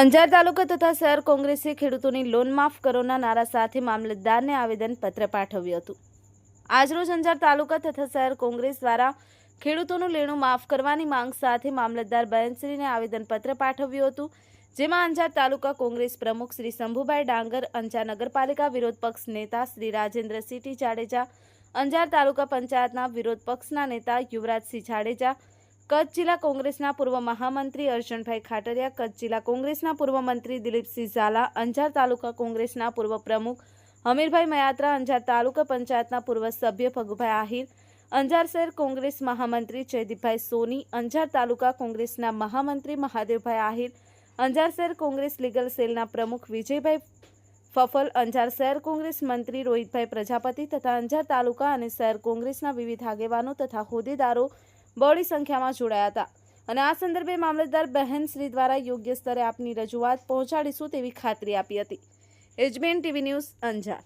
અંજાર તાલુકા તથા શહેર કોંગ્રેસે ખેડૂતોની લોન માફ કરોના નારા સાથે મામલતદારને આવેદનપત્ર પાઠવ્યું હતું. આજરોજ અંજાર તાલુકા તથા શહેર કોંગ્રેસ દ્વારા ખેડૂતોનું લેણું માફ કરવાની માંગ સાથે મામલતદાર બહેનશ્રીને આવેદનપત્ર પાઠવ્યું હતું, જેમાં અંજાર તાલુકા કોંગ્રેસ પ્રમુખ શ્રી શંભુભાઈ ડાંગર, અંજાર નગરપાલિકા વિરોધ પક્ષ નેતા શ્રી રાજેન્દ્ર સિટી જાડેજા, અંજાર તાલુકા પંચાયતના વિરોધ પક્ષના નેતા યુવરાજસિંહ જાડેજા કચ્છ જિલ્લા કોંગ્રેસના પૂર્વ મહામંત્રી અર્જુનભાઈ ખાટરિયા, કચ્છ જિલ્લા કોંગ્રેસના પૂર્વ મંત્રી દિલીપસિંહ ઝાલા, અંજાર તાલુકા કોંગ્રેસના પૂર્વ પ્રમુખ હમીરભાઈ મયાત્રા, અંજાર તાલુકા પંચાયતના પૂર્વ સભ્ય ફગુભાઈ આહિર, અંજાર શહેર કોંગ્રેસ મહામંત્રી જયદીપભાઈ સોની, અંજાર તાલુકા કોંગ્રેસના મહામંત્રી મહાદેવભાઈ આહિર, અંજાર શહેર કોંગ્રેસ લીગલ સેલના પ્રમુખ વિજયભાઈ ફફલ, અંજાર શહેર કોંગ્રેસ મંત્રી રોહિતભાઈ પ્રજાપતિ તથા અંજાર તાલુકા અને શહેર કોંગ્રેસના વિવિધ આગેવાનો તથા હોદ્દેદારો બહોળી સંખ્યામાં જોડાયા હતા. અને આ સંદર્ભે મામલતદાર બહેન શ્રી દ્વારા યોગ્ય સ્તરે આપની રજૂઆત પહોંચાડીશું તેવી ખાતરી આપી હતી. એજમેન ટીવી ન્યૂઝ અંજાર.